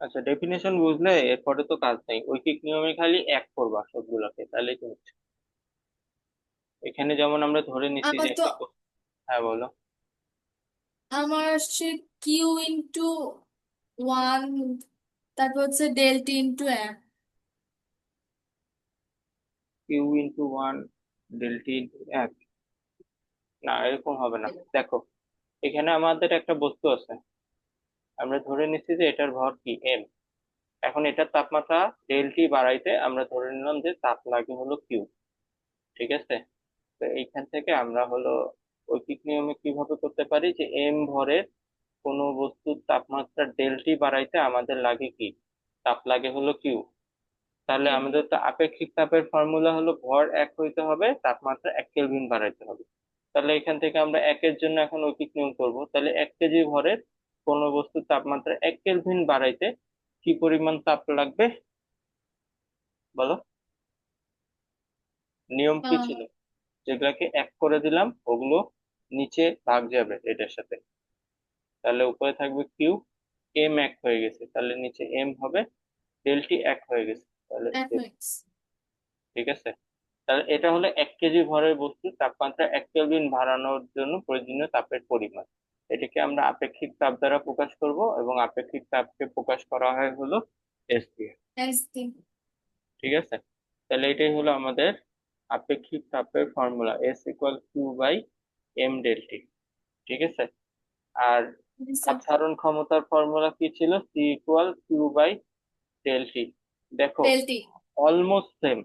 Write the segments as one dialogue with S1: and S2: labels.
S1: আচ্ছা ডেফিনেশন বুঝলে এরপরে তো কাজ নেই। ঐকিক নিয়মে খালি এক করবা সবগুলোকে তাহলেই তো হচ্ছে? এখানে যেমন আমরা ধরে নিচ্ছি যে
S2: তো
S1: হ্যাঁ বলো।
S2: আমার আসছে কিউ ইন্টু ওয়ান তারপর হচ্ছে del T into M
S1: Q into one del T into এক না এরকম হবে না। দেখো এখানে আমাদের একটা বস্তু আছে। আমরা ধরে নিচ্ছি যে এটার ভর কি? এম এখন এটার তাপমাত্রা ডেল টি বাড়াইতে আমরা ধরে নিলাম যে তাপ লাগে হলো কিউ ঠিক আছে? তো এইখান থেকে আমরা হলো ঐকিক নিয়মে কীভাবে করতে পারি যে এম ভরের কোনো বস্তুর তাপমাত্রা ডেল টি বাড়াইতে আমাদের লাগে কি? তাপ লাগে হলো কিউ তাহলে আমাদের তো আপেক্ষিক তাপের ফর্মুলা হলো ভর এক হইতে হবে তাপমাত্রা এক কেলভিন বাড়াইতে হবে। তাহলে এখান থেকে আমরা একের জন্য এখন ঐকিক নিয়ম করব। তাহলে এক কেজি ভরের কোনো বস্তুর তাপমাত্রা এক কেলভিন বাড়াইতে কি পরিমাণ তাপ লাগবে? বলো। নিয়ম কি ছিল? যেগুলাকে এক করে দিলাম ওগুলো নিচে ভাগ যাবে এটার সাথে। তাহলে উপরে থাকবে কিউ এম এক হয়ে গেছে। তাহলে নিচে এম হবে ডেলটি এক হয়ে গেছে। তাহলে ঠিক আছে? তাহলে এটা হলো এক কেজি ভরের বস্তু। তাপমাত্রা এক কেলভিন বাড়ানোর জন্য প্রয়োজনীয় তাপের পরিমাণ। এটাকে আমরা আপেক্ষিক তাপ দ্বারা প্রকাশ করব এবং আপেক্ষিক তাপকে প্রকাশ করা হয় হলো এস দিয়ে ঠিক আছে? তাহলে এটাই হলো আমাদের আপেক্ষিক তাপের formula S equal Q by M del T ঠিক আছে? আর সাধারণ ক্ষমতার ফর্মুলা কি ছিল? C equal Q by del T দেখো অলমোস্ট সেম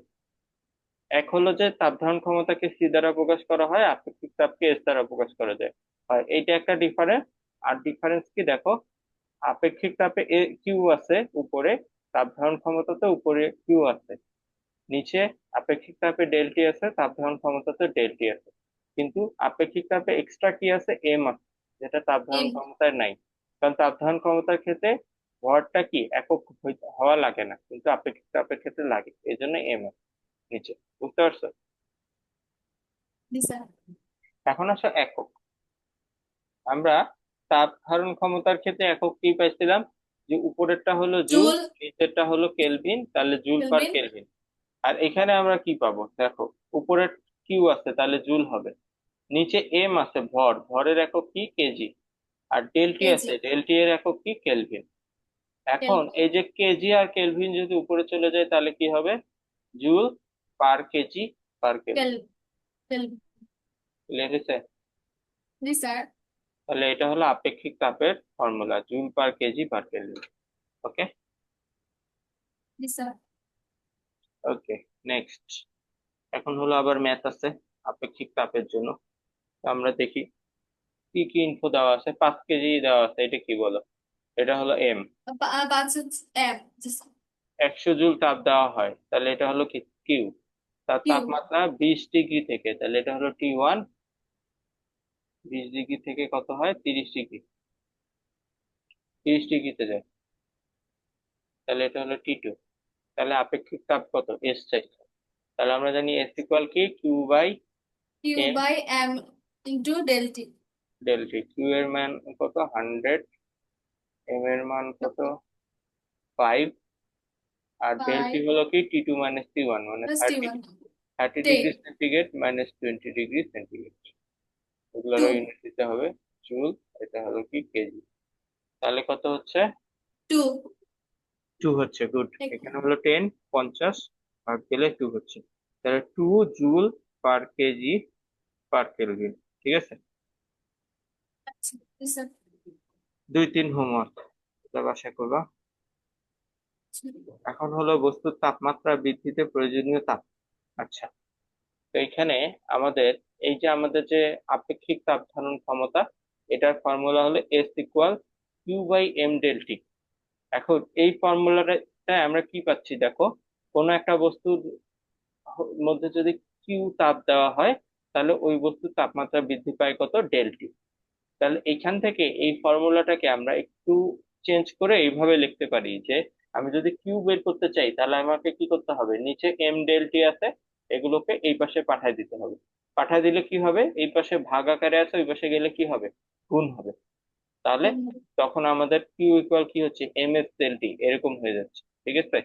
S1: এক হলো যে তাপ ধারণ ক্ষমতাকে সি দ্বারা প্রকাশ করা হয় আপেক্ষিক তাপকে এস দ্বারা প্রকাশ করা যায়। হয় এইটা একটা ডিফারেন্স আর ডিফারেন্স কি দেখো আপেক্ষিক তাপে এ কিউ আছে উপরে তাপ ধারণ ক্ষমতাতে উপরে কিউ আছে। নিচে আপেক্ষিক তাপে ডেলটি আছে তাপ ধারণ ক্ষমতাতে ডেলটি আছে। কিন্তু আপেক্ষিক তাপে এক্সট্রা কি আছে? এম আছে যেটা তাপ ধারণ ক্ষমতায় নাই। কারণ তাপ ধারণ ক্ষমতার ক্ষেত্রে ভরটা কি? একক হওয়া লাগে না কিন্তু আপেক্ষিক তাপের ক্ষেত্রে লাগে এই জন্য এম আছে নিচে। বুঝতে পারছ? এখন আসো একক। আমরা তাপ ধারণ ক্ষমতার ক্ষেত্রে একক কি পাইছিলাম? যে উপরেরটা হলো জুল নিচেরটা হলো কেলভিন তাহলে জুল পার
S2: কেলভিন।
S1: আর এখানে আমরা কি পাবো? দেখো উপরে কিউ আছে তাহলে জুল হবে। নিচে এম আছে ভর। ভরের একক কি? কেজি। আর ডেলটি আছে ডেলটি এর একক কি? কেলভিন। এখন এই যে কেজি আর কেলভিন যদি উপরে চলে যায় তাহলে কি হবে? Joule per kg per kelvin.
S2: কেল কেল
S1: লিখেছে?
S2: জি স্যার।
S1: তাহলে এটা হলো আপেক্ষিক তাপের formula joule per kg per kelvin okay okay next এখন হলো আবার ম্যাথ আছে আপেক্ষিক তাপের জন্য। আমরা দেখি কি কি ইনফো দেওয়া আছে? পাঁচ কেজি দেওয়া আছে এটা কি বলো? এটা হলো এম
S2: জি স্যার
S1: একশো জুল তাপ দেওয়া হয় তাহলে এটা হলো কি? কিউ তার তাপমাত্রা বিশ ডিগ্রি থেকে তাহলে এটা হলো টি ওয়ান বিশ ডিগ্রি থেকে কত হয়? তিরিশ ডিগ্রি। তিরিশ ডিগ্রিতে যায়। তাহলে এটা হলো টি টু তাহলে আপেক্ষিক তাপ কত? এস চাই। তাহলে আমরা জানি এস ইকুয়াল কি? Q by
S2: Q
S1: M
S2: by M into del T
S1: del T Q এর মান কত? হান্ড্রেড এম এর মান কত? ফাইভ আর ডেল টি হলো কি? T two minus T one মানে thirty thirty degree centigrade minus twenty degree centigrade এগুলোর ইউনিট দিতে হবে জুল এটা হলো কি কেজি? তাহলে কত হচ্ছে?
S2: টু।
S1: টু হচ্ছে গুড। এখানে হলো টেন পঞ্চাশ ভাগ গেলে টু হচ্ছে। তাহলে two joule per kg per kelvin ঠিক আছে?
S2: আচ্ছা
S1: দুই তিন হোমওয়ার্ক এটা বাসায় করবা। এখন হলো বস্তুর তাপমাত্রা বৃদ্ধিতে প্রয়োজনীয় তাপ। আচ্ছা তো এখানে আমাদের এই যে আমাদের যে আপেক্ষিক তাপ ধারণ ক্ষমতা, এটার ফর্মুলা হলো S equal Q by M del T এখন এই ফর্মুলাটা আমরা কি পাচ্ছি দেখো, কোনো একটা বস্তুর মধ্যে যদি কিউ তাপ দেওয়া হয়, তাহলে ওই বস্তুর তাপমাত্রা বৃদ্ধি পায় কত? ডেল টি তাহলে এইখান থেকে এই ফর্মুলাটাকে আমরা একটু চেঞ্জ করে এইভাবে লিখতে পারি যে, আমি যদি কিউ বের করতে চাই, তাহলে আমাকে কি করতে হবে? নিচে এম ডেল টি আছে, এগুলোকে এই পাশে পাঠায় দিতে হবে। পাঠায় দিলে কি হবে? এই পাশে ভাগ আকারে আছে ওই পাশে গেলে কি হবে? গুণ হবে। তাহলে তখন আমাদের কিউ ইকুয়াল কি হচ্ছে? এম এস এল টি এরকম হয়ে যাচ্ছে। ঠিক আছে?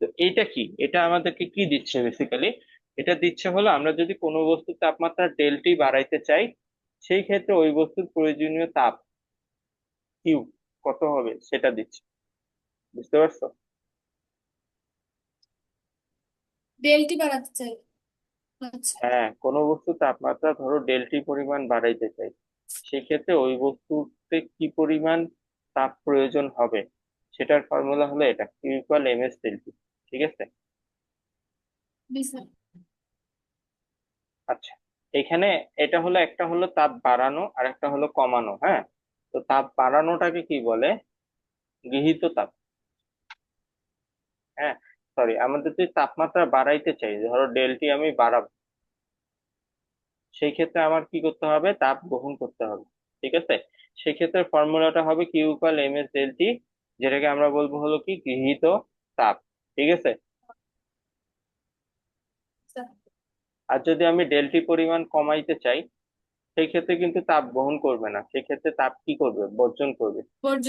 S1: তো এইটা কি? এটা আমাদেরকে কি দিচ্ছে বেসিক্যালি এটা দিচ্ছে হলো আমরা যদি কোনো বস্তুর তাপমাত্রা ডেলটি বাড়াইতে চাই সেই ক্ষেত্রে ওই বস্তুর প্রয়োজনীয় তাপ কিউ কত হবে? সেটা দিচ্ছে। বুঝতে পারছ?
S2: ডেলটি বাড়াতে চাই।
S1: হ্যাঁ কোনো বস্তু তাপমাত্রা ধরো ডেলটি পরিমাণ বাড়াইতে চাই সেক্ষেত্রে ওই বস্তুতে কি পরিমাণ তাপ প্রয়োজন হবে? সেটার ফর্মুলা হলো এটা Q equal M S del T ঠিক আছে? আচ্ছা এখানে এটা হলো একটা হলো তাপ বাড়ানো আর একটা হলো কমানো হ্যাঁ? তো তাপ বাড়ানোটাকে কি বলে? গৃহীত তাপ। হ্যাঁ সরি আমাদের যদি তাপমাত্রা বাড়াইতে চাই ধরো ডেলটি আমি বাড়াবো সেই ক্ষেত্রে আমার কি করতে হবে? তাপ গ্রহণ করতে হবে ঠিক আছে? সেক্ষেত্রে ফর্মুলাটা হবে Q equal M S del T যেটাকে আমরা বলব হলো কি? গৃহীত তাপ ঠিক আছে? আর যদি আমি ডেলটি পরিমাণ কমাইতে চাই সেই ক্ষেত্রে কিন্তু তাপ বহন করবে না সেক্ষেত্রে তাপ কি করবে? বর্জন করবে।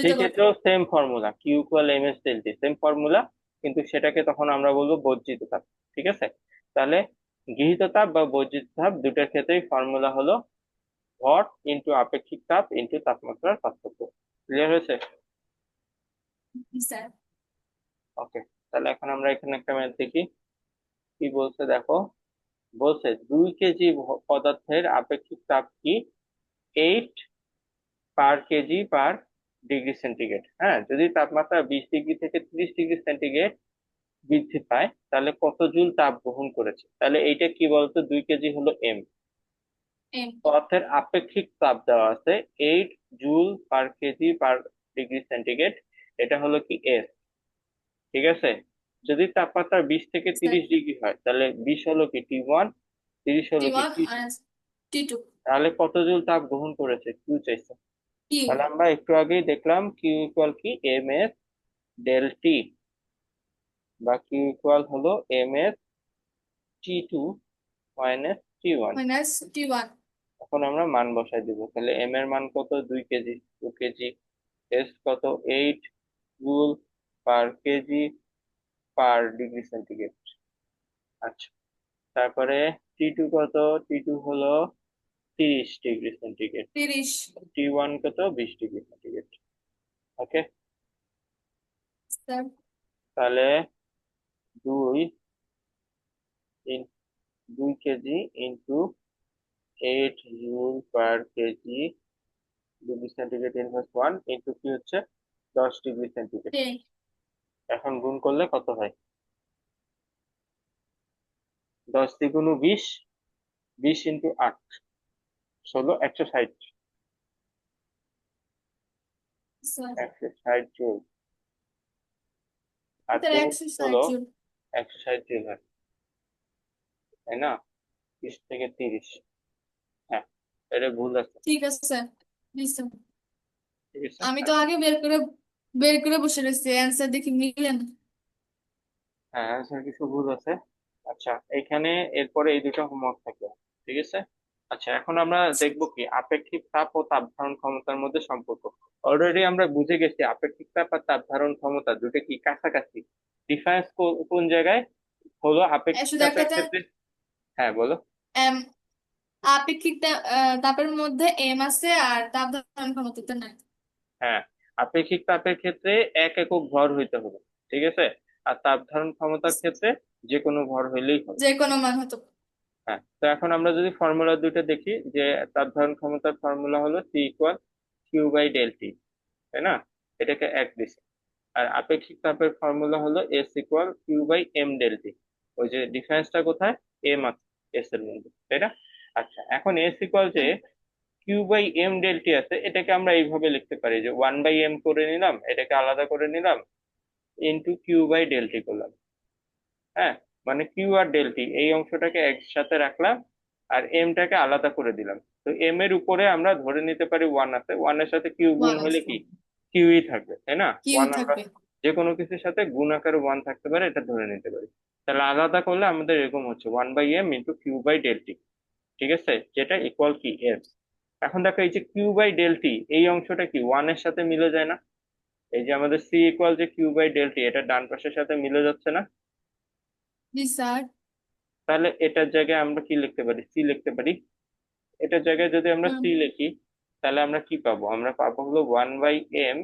S1: সেই ক্ষেত্রেও same formula Q equal M S del T same formula কিন্তু সেটাকে তখন আমরা বলব বর্জিত তাপ ঠিক আছে? তাহলে গৃহীত তাপ বা বর্জিত তাপ দুটার ক্ষেত্রেই ফর্মুলা হলো ভর ইন্টু আপেক্ষিক তাপ ইন্টু তাপমাত্রার পার্থক্য। ক্লিয়ার হয়েছে? ওকে তাহলে এখন আমরা এখানে একটা ম্যাথ দেখি। কি বলছে দেখো? বলছে দুই কেজি পদার্থের আপেক্ষিক তাপ কি? Eight per kg per degree centigrade. হ্যাঁ যদি তাপমাত্রা বিশ ডিগ্রি থেকে ত্রিশ ডিগ্রি সেন্টিগ্রেড বৃদ্ধি পায় তাহলে কত জুল তাপ গ্রহণ করেছে? তাহলে এইটা কি বলতো? দুই কেজি হলো এম। পদার্থের আপেক্ষিক তাপ দেওয়া আছে eight joule per kg per degree centigrade. এটা হলো কি এস। ঠিক আছে? যদি তাপমাত্রা বিশ থেকে তিরিশ ডিগ্রি হয় তাহলে বিশ হলো কি টি ওয়ান তিরিশ হলো কি টি
S2: টু
S1: তাহলে কত জুল তাপ গ্রহণ করেছে? কিউ চাইছে। তাহলে আমরা একটু আগেই দেখলাম কিউ ইকুয়াল কি? এম এস ডেল টি বা কিউ ইকুয়াল হলো M S T two minus T one
S2: minus T one
S1: এখন আমরা মান বসাই দিব। তাহলে এম এর মান কত? দুই কেজি টু কেজি। এস কত? Eight joule per kg per degree centigrade আচ্ছা। তারপরে টি টু কত? টি টু হলো তিরিশ ডিগ্রি সেন্টিগ্রেড।
S2: তিরিশ।
S1: টি ওয়ান কত? বিশ ডিগ্রি সেন্টিগ্রেড। ওকে তাহলে দুই ইন- দুই kg into eight joule per kg degree centigrade inverse one into কি হচ্ছে? দশ ডিগ্রি সেন্টিগ্রেড। এখন গুণ করলে কত হয়? দশ দ্বিগুণ বিশ। বিশ ইন্টু আট। ষোলো একশো ষাট
S2: স্যার
S1: একশো ষাট জুল আর তিরিশ
S2: একশো ষাট
S1: জুল হয় তাই না বিশ থেকে তিরিশ হ্যাঁ এটা ভুল আছে
S2: ঠিক আছে স্যার আমি তো আগে বের করে বের করে বসে রয়েছি অ্যান্সার দেখি মিলে না
S1: হ্যাঁ অ্যান্সার কিছু ভুল আছে আচ্ছা এখানে এরপরে এই দুটো হোমওয়ার্ক থাকবে ঠিক আছে আচ্ছা এখন আমরা দেখব কি আপেক্ষিক তাপ ও তাপ ধারণ ক্ষমতার মধ্যে সম্পর্ক। অলরেডি আমরা বুঝে গেছি আপেক্ষিক তাপ আর তাপ ধারণ ক্ষমতা দুটো কি কাছাকাছি। ডিফারেন্স কোন জায়গায়? হলো আপেক্ষিক তাপের ক্ষেত্রে হ্যাঁ বলো।
S2: আপেক্ষিক তাপের মধ্যে এম আছে আর তাপ ধারণ ক্ষমতাতে নাই।
S1: হ্যাঁ আপেক্ষিক তাপের ক্ষেত্রে এক একক ভর হইতে হবে ঠিক আছে? আর তাপ ধারণ ক্ষমতার ক্ষেত্রে যে কোনো ভর হইলেই হবে।
S2: যে কোনো মান হতো
S1: হ্যাঁ তো এখন আমরা যদি ফর্মুলা দুটো দেখি, যে তাপ ধারণ ক্ষমতার ফর্মুলা হলো C equal Q by del তাই না? এটাকে এক দিছে। আর আপেক্ষিক তাপের ফর্মুলা হলো S equal Q by M del T ওই যে ডিফারেন্সটা কোথায়? এম আছে এস এর মধ্যে, তাই না? আচ্ছা এখন এস ইকুয়াল যে Q by M del T আছে, এটাকে আমরা এইভাবে লিখতে পারি যে ওয়ান বাই এম করে নিলাম, এটাকে আলাদা করে নিলাম into Q by del T করলাম। হ্যাঁ মানে কিউ আর ডেলটি এই অংশটাকে একসাথে রাখলাম আর এমটাকে আলাদা করে দিলাম। তো এম এর উপরে আমরা ধরে নিতে পারি ওয়ান আছে। ওয়ানের সাথে কিউ গুণ হলে কি? কিউই থাকবে তাই না? ওয়ান যে কোনো কিছুর সাথে গুণ আকারে ওয়ান থাকতে পারে এটা ধরে নিতে পারি। তাহলে আলাদা করলে আমাদের এরকম হচ্ছে one by M into Q by del T ঠিক আছে? যেটা ইকুয়াল কি? এম এখন দেখো এই যে কিউ বাই ডেলটি এই অংশটা কি? ওয়ানের সাথে মিলে যায় না? এই যে আমাদের সি ইকুয়াল যে কিউ বাই ডেলটি এটা ডান পাশের সাথে মিলে যাচ্ছে না?
S2: জি স্যার।
S1: তাহলে এটার জায়গায় আমরা কি লিখতে পারি? সি লিখতে পারি। এটার জায়গায় যদি আমরা সি লিখি তাহলে আমরা কি পাবো? আমরা পাবো হলো ওয়ান বাই এম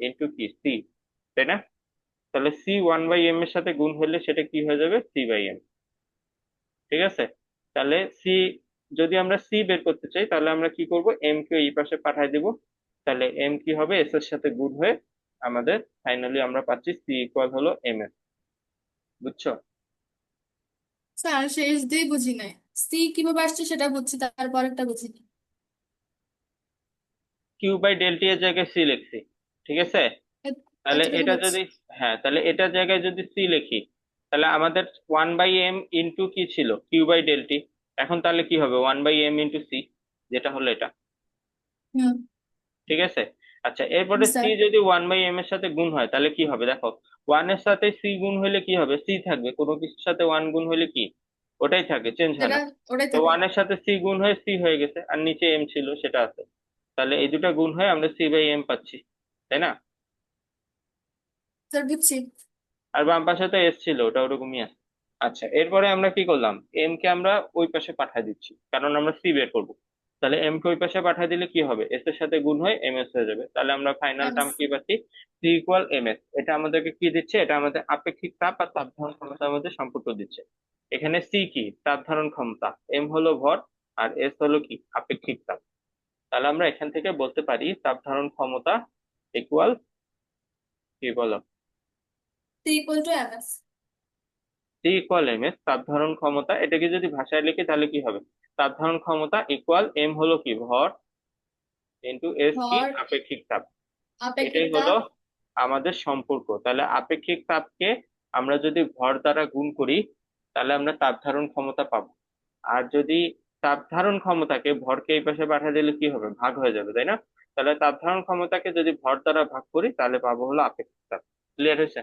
S1: ইন্টু কি? সি তাই না? তাহলে সি ওয়ান বাই এম এর সাথে গুণ হলে সেটা কি হয়ে যাবে? C by M. ঠিক আছে? তাহলে সি যদি আমরা সি বের করতে চাই তাহলে আমরা কি করব? এম কে এই পাশে পাঠাই দিব। তাহলে এম কি হবে? এস এর সাথে গুণ হয়ে আমাদের ফাইনালি আমরা পাচ্ছি সি ইকুয়াল হলো এম এর বুঝছ?
S2: স্যার শেষ দিয়ে বুঝি নাই। সি কীভাবে আসছে সেটা বুঝছি তারপর একটা বুঝিনি
S1: কিউ বাই ডেল টি এর জায়গায় সি লিখছি ঠিক আছে? তাহলে এটা। যদি হ্যাঁ তাহলে এটার জায়গায় যদি সি লিখি তাহলে আমাদের ওয়ান বাই এম ইন্টু কি ছিল? কিউ বাই ডেল টি এখন তাহলে কি হবে? One by M into C যেটা হলো এটা।
S2: হুম।
S1: ঠিক আছে? আচ্ছা এরপরে। সি যদি ওয়ান বাই এম এর সাথে গুণ হয় তাহলে কি হবে? দেখো ওয়ানের সাথে সি গুণ হলে কি হবে? সি থাকবে। কোনো কিছুর সাথে ওয়ান গুণ হলে কি? ওটাই থাকে চেঞ্জ হয় না।
S2: ওটাই
S1: তো
S2: থাকে
S1: ওয়ানের সাথে সি গুণ হয়ে সি হয়ে গেছে। আর নিচে এম ছিল সেটা আছে। তাহলে এই দুটো গুণ হয়ে আমরা সি বাই এম পাচ্ছি। তাই না?
S2: স্যার বুঝছি।
S1: আর বাম পাশে তো এস ছিল ওটা ওরকমই আছে। আচ্ছা এরপরে আমরা কি করলাম? এম কে আমরা ওই পাশে পাঠিয়ে দিচ্ছি। কারণ আমরা সি বের করব। তাহলে এম কে ওই পাশে পাঠিয়ে দিলে কি হবে? এস এর সাথে গুণ হয়ে এম এস হয়ে যাবে। তাহলে আমরা ফাইনাল টার্ম কি পাচ্ছি? সি ইকুয়াল এম এস এটা আমাদেরকে কি দিচ্ছে? এটা আমাদের আপেক্ষিক তাপ আর তাপ ধারণ ক্ষমতার মধ্যে সম্পর্ক দিচ্ছে। এখানে সি কি? তাপ ধারণ ক্ষমতা। এম হলো ভর আর এস হলো কি? আপেক্ষিক তাপ। তাহলে আমরা এখান থেকে বলতে পারি তাপ ধারণ ক্ষমতা ইকুয়াল কি বলো
S2: সি ইকুয়াল এম এস
S1: তাপ ধারণ ক্ষমতা। এটাকে যদি ভাষায় লিখি তাহলে কি হবে? তাপ ধারণ ক্ষমতা ইকুয়াল এম হলো কি? ভর ইন্টু এস কি আপেক্ষিক তাপ।
S2: আপেক্ষিক
S1: এটাই হলো আমাদের সম্পর্ক। তাহলে আপেক্ষিক তাপকে আমরা যদি ভর দ্বারা গুণ করি তাহলে আমরা তাপ ধারণ ক্ষমতা পাবো। আর যদি তাপ ধারণ ক্ষমতাকে ভরকে এই পাশে পাঠিয়ে দিলে কি হবে? ভাগ হয়ে যাবে তাই না? তাহলে তাপ ধারণ ক্ষমতাকে যদি ভর দ্বারা ভাগ করি তাহলে পাবো হলো আপেক্ষিক তাপ। ক্লিয়ার হয়েছে.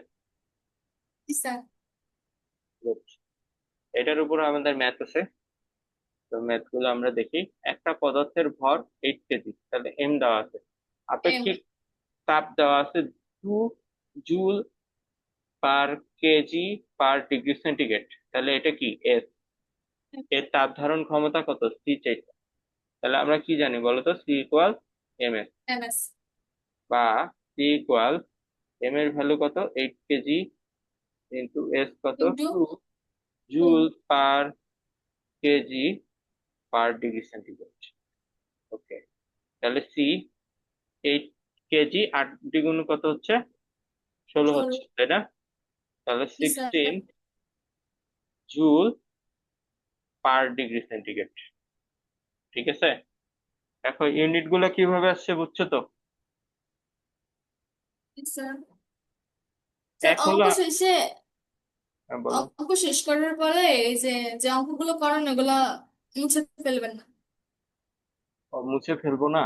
S1: এটার উপর আমাদের ম্যাথ আছে। তো ম্যাথগুলো আমরা দেখি। একটা পদার্থের ভর এইট কেজি তাহলে এম দেওয়া আছে। আপেক্ষিক তাপ দেওয়া আছে two joule per kg per degree centigrade. তাহলে এটা কি? এস এর তাপ ধারণ ক্ষমতা কত? সি চাইছে তাহলে আমরা কি জানি বলতো সি ইকুয়াল এম এস বা সি ইকুয়াল এম এর ভ্যালু কত? এইট কেজি ইন্টু এস কত? Two joule per kg per degree centigrade okay তাহলে সি এইট কেজি আট দ্বিগুণ কত হচ্ছে? ষোলো। হচ্ছে তাই না? তাহলে। Sixteen joule per degree centigrade ঠিক আছে? দেখো ইউনিটগুলো কীভাবে আসছে বুঝছ তো?
S2: শেষে
S1: হ্যাঁ,
S2: শেষ করার পরে এই যে যে অঙ্কগুলো করেন ওগুলা মুছে ফেলবেন না।
S1: মুছে ফেলব না?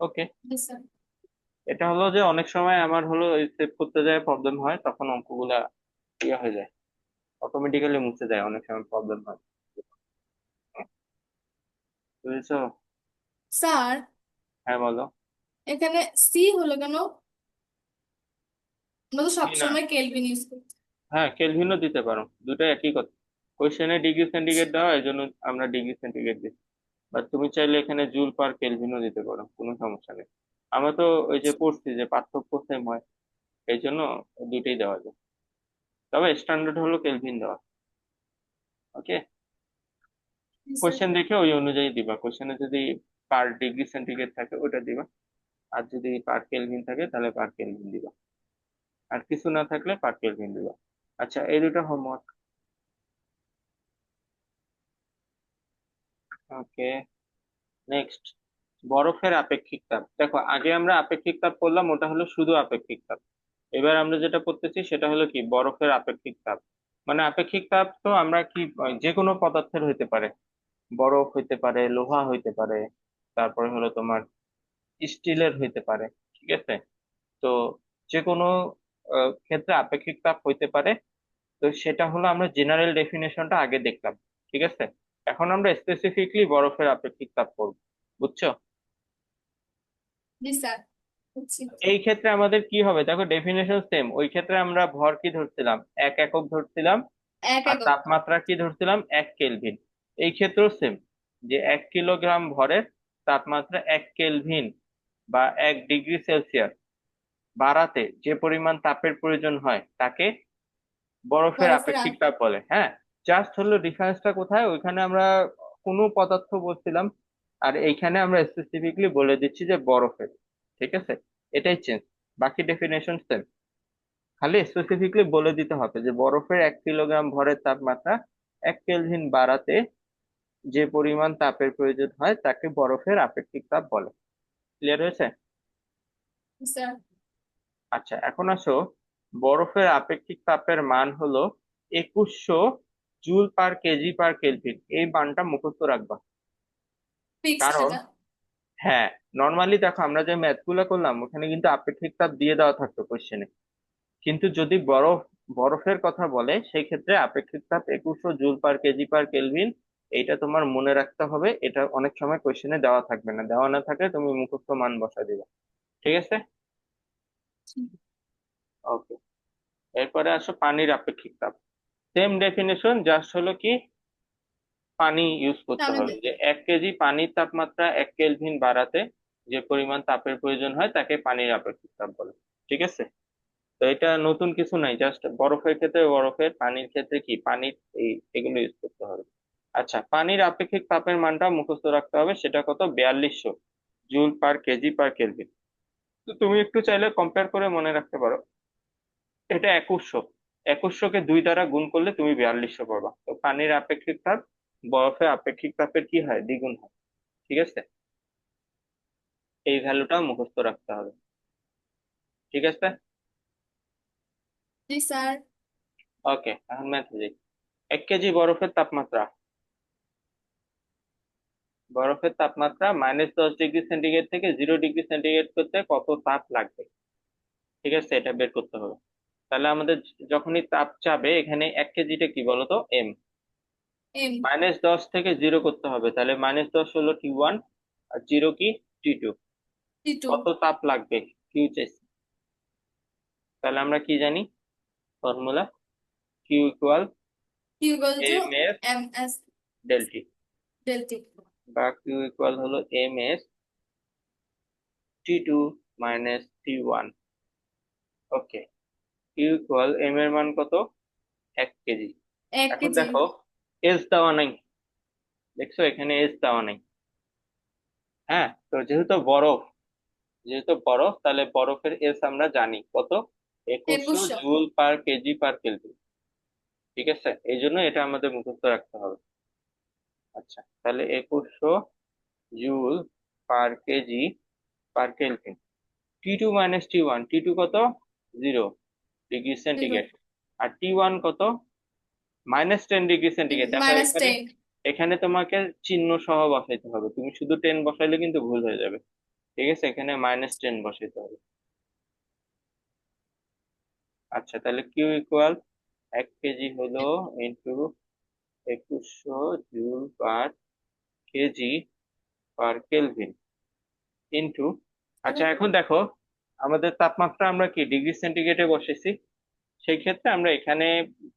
S1: ওকে।
S2: স্যার
S1: এটা হলো যে অনেক সময় আমার হলো সেভ করতে যায় প্রবলেম হয় তখন অঙ্কগুলা ইয়ে হয়ে যায়। অটোমেটিক্যালি মুছে যায় অনেক সময় প্রবলেম হয়। বুঝেছ?
S2: স্যার
S1: হ্যাঁ বলো।
S2: এখানে সি হলো কেন? আমরা তো সবসময় কেলভিন ইউজ করি।
S1: হ্যাঁ কেলভিনও দিতে পারো। দুটো একই কথা। কোশ্চেনে ডিগ্রি সেন্টিগ্রেড দেওয়া এই জন্য আমরা ডিগ্রি সেন্টিগ্রেড দিচ্ছি। বা তুমি চাইলে এখানে জুল পার কেলভিনও দিতে পারো, কোনো সমস্যা নেই। আমরা তো ওই যে পড়ছি যে পার্থক্য সেম হয়, এই জন্য দুটোই দেওয়া যায়। তবে স্ট্যান্ডার্ড হলো কেলভিন দেওয়া। ওকে কোয়েশ্চেন দেখে ওই অনুযায়ী দিবা। কোশ্চেনে যদি পার ডিগ্রি সেন্টিগ্রেড থাকে, ওটা দিবা। আর যদি পার কেলভিন থাকে, তাহলে পার কেলভিন দিবা। আর কিছু না থাকলে পার কেলভিন দিবা। আচ্ছা এই দুটো হোমওয়ার্ক ওকে, নেক্সট। বরফের আপেক্ষিক তাপ। দেখো, আগে আমরা আপেক্ষিক তাপ করলাম, ওটা হলো শুধু আপেক্ষিক তাপ। এবার আমরা যেটা করতেছি, সেটা হলো কি? বরফের আপেক্ষিক তাপ। মানে আপেক্ষিক তাপ তো আমরা কি, যে কোনো পদার্থের হইতে পারে। বরফ হইতে পারে, লোহা হইতে পারে, তারপরে হলো তোমার স্টিলের হইতে পারে, ঠিক আছে? তো যে কোনো ক্ষেত্রে আপেক্ষিক তাপ হইতে পারে। তো সেটা হলো আমরা জেনারেল ডেফিনেশনটা আগে দেখলাম, ঠিক আছে? এখন আমরা স্পেসিফিকলি বরফের আপেক্ষিক তাপ করব বুঝছ? এই ক্ষেত্রে আমাদের কি হবে? দেখো ডেফিনেশন সেম ওই ক্ষেত্রে আমরা ভর কি ধরছিলাম? এক একক ধরছিলাম আর তাপমাত্রা কি ধরছিলাম? এক কেলভিন এই ক্ষেত্রেও সেম যে এক কিলোগ্রাম ভরের তাপমাত্রা এক কেলভিন বা এক ডিগ্রি সেলসিয়াস বাড়াতে যে পরিমাণ তাপের প্রয়োজন হয় তাকে বরফের
S2: বরফের
S1: আপেক্ষিক তাপ বলে হ্যাঁ? জাস্ট হলো ডিফারেন্সটা কোথায়? ওইখানে আমরা কোনো পদার্থ বলছিলাম আর এইখানে আমরা স্পেসিফিকলি বলে দিচ্ছি যে বরফের ঠিক আছে? এটাই চেঞ্জ বাকি ডেফিনেশন সেম খালি স্পেসিফিকলি বলে দিতে হবে যে বরফের এক কিলোগ্রাম ভরের তাপমাত্রা এক কেলভিন বাড়াতে যে পরিমাণ তাপের প্রয়োজন হয় তাকে বরফের আপেক্ষিক তাপ বলে। ক্লিয়ার হয়েছে? আচ্ছা এখন আসো। বরফের আপেক্ষিক তাপের মান হলো একুশশো joule per kg per kelvin এই মানটা মুখস্থ রাখবা। কারণ
S2: এটা
S1: হ্যাঁ নর্মালি দেখো আমরা যে ম্যাথগুলো করলাম ওখানে কিন্তু আপেক্ষিক তাপ দিয়ে দেওয়া থাকতো কোশ্চেনে কিন্তু যদি বরফ বরফের কথা বলে সেই ক্ষেত্রে আপেক্ষিক তাপ একুশশো joule per kg per kelvin এইটা তোমার মনে রাখতে হবে এটা অনেক সময় কোশ্চেনে দেওয়া থাকবে না। দেওয়া না থাকলে তুমি মুখস্থ মান বসা দিবে। ঠিক আছে? ওকে এরপরে আসো পানির আপেক্ষিক তাপ সেম ডেফিনেশন জাস্ট হলো কি পানি ইউজ করতে হবে। যে এক কেজি পানির তাপমাত্রা এক কেলভিন বাড়াতে যে পরিমাণ তাপের প্রয়োজন হয় তাকে পানির আপেক্ষিক তাপ বলে। ঠিক আছে? তো এটা নতুন কিছু নাই জাস্ট বরফের ক্ষেত্রে বরফের পানির ক্ষেত্রে কি পানির এই এগুলো ইউজ করতে হবে। আচ্ছা পানির আপেক্ষিক তাপের মানটা মুখস্থ রাখতে হবে সেটা কত বিয়াল্লিশশো joule per kg per kelvin. তো তুমি একটু চাইলে কম্পেয়ার করে মনে রাখতে পারো। এটা একুশশো। একুশশোকে দুই দ্বারা গুণ করলে তুমি বিয়াল্লিশশো পাবা তো পানির আপেক্ষিক তাপ বরফে আপেক্ষিক তাপের কি হয়? দ্বিগুণ হয়। ঠিক আছে? এই ভ্যালুটা মুখস্থ রাখতে হবে। ঠিক আছে?
S2: জি স্যার।
S1: ওকে এখন ম্যাথ যাই। এক কেজি বরফের তাপমাত্রা। বরফের তাপমাত্রা মাইনাস দশ ডিগ্রি সেন্টিগ্রেড থেকে জিরো ডিগ্রি সেন্টিগ্রেড করতে কত তাপ লাগবে? ঠিক আছে? এটা বের করতে হবে। তাহলে আমাদের যখনই তাপ চাবে এখানে এক কেজিটা কি বলতো? এম
S2: এম
S1: মাইনাস দশ থেকে জিরো করতে হবে তাহলে মাইনাস দশ হলো টি ওয়ান আর জিরো কি? টি টু কত তাপ লাগবে? কিউ চাইছে তাহলে আমরা কি জানি? Formula Q equal M S
S2: M S
S1: del T বা কিউ ইকুয়াল হলো M S T two minus T one okay Q equal M এর মান কত? এক কেজি।
S2: এক
S1: এখন
S2: কেজি।
S1: দেখো এস দেওয়া নাই। দেখছ এখানে এস দেওয়া নাই। হ্যাঁ তো যেহেতু বরফ যেহেতু বরফ তাহলে বরফের এস আমরা জানি। কত? একুশশো
S2: একুশশো।
S1: Joule per kg per kelvin ঠিক আছে? এই জন্য এটা আমাদের মুখস্থ রাখতে হবে। আচ্ছা তাহলে একুশশো joule per kg per kelvin. T two minus T one T two কত? জিরো। Degree centigrade. আর টি ওয়ান কত? Minus ten degree centigrade. দেখো
S2: মাইনাস
S1: এখানে
S2: টেন।
S1: এখানে তোমাকে চিহ্ন সহ বসাইতে হবে। তুমি শুধু টেন বসাইলে কিন্তু ভুল হয়ে যাবে। ঠিক আছে? এখানে মাইনাস টেন বসাইতে হবে। আচ্ছা তাহলে কিউ ইকুয়াল এক কেজি হলো ইন্টু একুশশো joule per KG per kelvin into আচ্ছা এখন দেখো আমাদের তাপমাত্রা আমরা কি ডিগ্রি সেন্টিগ্রেডে বসেছি? সেই ক্ষেত্রে আমরা এখানে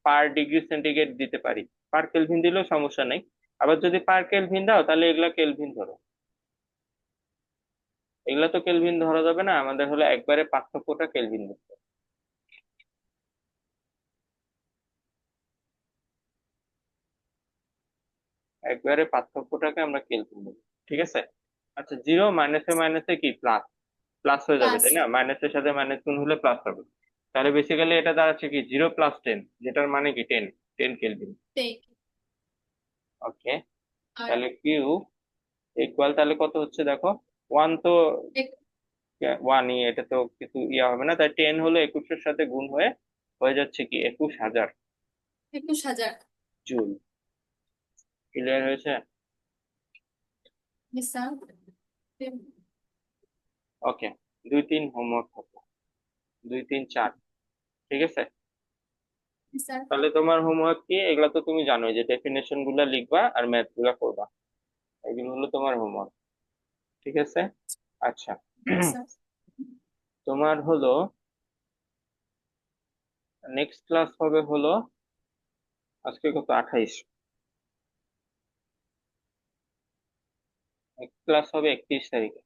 S1: পার ডিগ্রি সেন্টিগ্রেড দিতে পারি। পার কেলভিন দিলেও সমস্যা নেই। আবার যদি পার কেলভিন দাও, তাহলে এগুলা কেলভিন ধরো। এগুলা তো কেলভিন ধরা যাবে না, আমাদের হলো একবারে পার্থক্যটা কেলভিন ধরতে। একবারে পার্থক্যটাকে আমরা কেলভিন দেবো ঠিক আছে? আচ্ছা জিরো মাইনাসে মাইনাসে কি? প্লাস। প্লাস হয়ে যাবে তাই না? মাইনাসের সাথে মাইনাস গুণ হলে প্লাস হবে। তাহলে বেসিক্যালি এটা দাঁড়াচ্ছে কি? জিরো প্লাস টেন যেটার মানে কি? টেন টেন কেলভিন ওকে তাহলে কিউ ইকুয়াল তাহলে কত হচ্ছে দেখো? ওয়ান তো
S2: ওয়ান
S1: ই এটা তো কিছু ইয়া হবে না। তাই টেন হলো একুশের সাথে গুণ হয়ে হয়ে যাচ্ছে কি? একুশ হাজার।
S2: একুশ হাজার।
S1: জুল। ক্লিয়ার হয়েছে? ওকে দুই তিন হোমওয়ার্ক থাকল। দুই তিন চার। ঠিক আছে?
S2: স্যার
S1: তাহলে তোমার হোমওয়ার্ক কি? এগুলা তো তুমি জানোই যে ডেফিনেশনগুলা লিখবা আর ম্যাথগুলা করবা। এগুলো হলো তোমার হোমওয়ার্ক ঠিক আছে? আচ্ছা। তোমার হলো নেক্সট ক্লাস হবে হলো আজকে কত? আঠাইশ। ক্লাস হবে একত্রিশ তারিখে।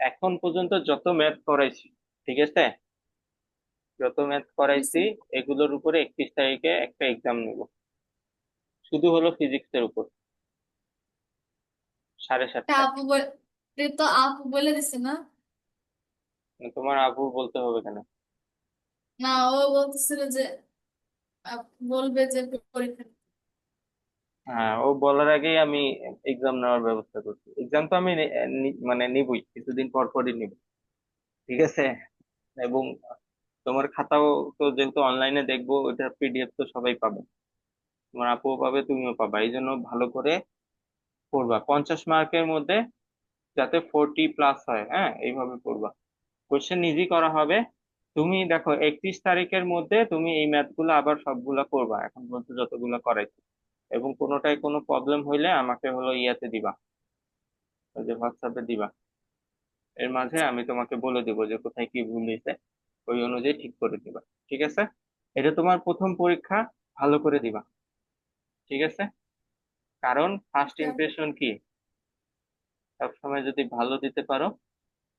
S1: এখন পর্যন্ত যত ম্যাথ করাইছি ঠিক আছে? যত ম্যাথ করাইছি এগুলোর উপরে একত্রিশ তারিখে একটা এক্সাম নেব। শুধু হলো ফিজিক্সের উপর। সাড়ে
S2: এটা
S1: সাতটায়
S2: আপু বলে তো আপু বলে দিছে না?
S1: তোমার আবু বলতে হবে কেন?
S2: না ও বলতেছিল যে আপু বলবে যে পরীক্ষা
S1: হ্যাঁ ও বলার আগেই আমি এক্সাম নেওয়ার ব্যবস্থা করছি। এক্সাম তো আমি মানে নিবই, কিছুদিন পর পরই নিব। ঠিক আছে? এবং তোমার খাতাও তো যেহেতু অনলাইনে দেখব ওটার পিডিএফ তো সবাই পাবে। তোমার আপুও পাবে, তুমিও পাবে। এই জন্য ভালো করে পড়বা। পঞ্চাশ মার্কের মধ্যে যাতে ফোরটি প্লাস হয় হ্যাঁ এইভাবে পড়বা। কোশ্চেন ইজি করা হবে। তুমি দেখো, একত্রিশ তারিখের মধ্যে তুমি এই ম্যাথগুলো আবার সবগুলা করবা এখন পর্যন্ত যতগুলো করাইছো। এবং কোনোটায় কোনো প্রবলেম হইলে আমাকে হলো ইয়াতে দিবা। ওই যে হোয়াটসঅ্যাপে দিবা। এর মাঝে আমি তোমাকে বলে দেবো যে কোথায় কি ভুল হয়েছে ওই অনুযায়ী ঠিক করে দিবা ঠিক আছে? এটা তোমার প্রথম পরীক্ষা ভালো করে দিবা ঠিক আছে? কারণ ফার্স্ট ইমপ্রেশন কি? সবসময় যদি ভালো দিতে পারো